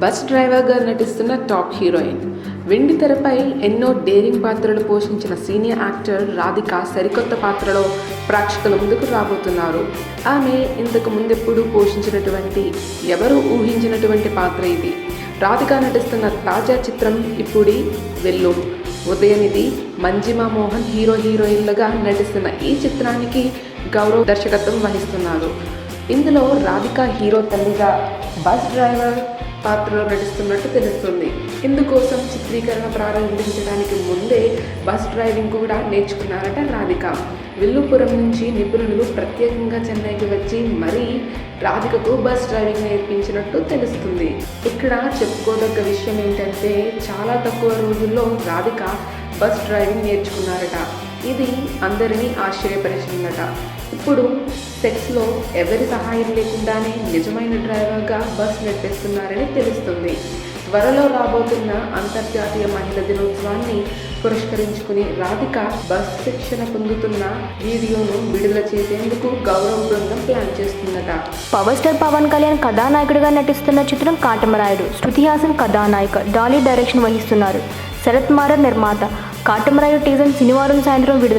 Bus డ్రైవర్గా నటిస్తున్న top heroine. వెండి తెరపై ఎన్నో డేరింగ్ పాత్రలు పోషించిన సీనియర్ యాక్టర్ రాధిక సరికొత్త పాత్రలో ప్రేక్షకుల ముందుకు రాబోతున్నారు. ఆమె ఇంతకు ముందెప్పుడు పోషించినటువంటి ఎవరు ఊహించినటువంటి పాత్ర ఇది? రాధిక నటిస్తున్న తాజా చిత్రం ఇప్పుడి వెళ్ళు. ఉదయనిధి మంజిమా మోహన్ హీరో హీరోయిన్లుగా నటిస్తున్న ఈ చిత్రానికి గౌరవ దర్శకత్వం వహిస్తున్నారు. ఇందులో రాధిక హీరో తల్లిగా బస్ డ్రైవర్ పాత్రలో నటిస్తున్నట్టు తెలుస్తుంది. ఇందుకోసం చిత్రీకరణ ప్రారంభించడానికి ముందే బస్ డ్రైవింగ్ కూడా నేర్చుకున్నారట రాధిక. విల్లుపురం నుంచి నిపుణులు ప్రత్యేకంగా చెన్నైకి వచ్చి మరీ రాధికకు బస్ డ్రైవింగ్ నేర్పించినట్టు తెలుస్తుంది. ఇక్కడ చెప్పుకోదగ్గ విషయం ఏంటంటే చాలా తక్కువ రోజుల్లో రాధిక బస్ డ్రైవింగ్ నేర్చుకున్నారట. ఇది అందరినీ ఆశ్చర్యపరిచిందట. ఇప్పుడు సెక్స్లో ఎవరి సహాయం లేకుండానే నిజమైన డ్రైవర్గా బస్ నడిపిస్తున్నారని తెలుస్తుంది. త్వరలో రాబోతున్న అంతర్జాతీయ మహిళా దినోత్సవాన్ని పురస్కరించుకుని రాధిక బస్ శిక్షణ పొందుతున్న వీడియోను విడుదల చేసేందుకు గౌరవ బృందం ప్లాన్ చేస్తుందట. పవర్ స్టార్ పవన్ కళ్యాణ్ కథానాయకుడిగా నటిస్తున్న చిత్రం కాటమరాయుడు. శృతి హాసన్ కథానాయక. డాలీ డైరెక్షన్ వహిస్తున్నారు. శరత్ మారర్ నిర్మాత. కాటమరాయుడు టీజర్ శనివారం సాయంత్రం విడుదల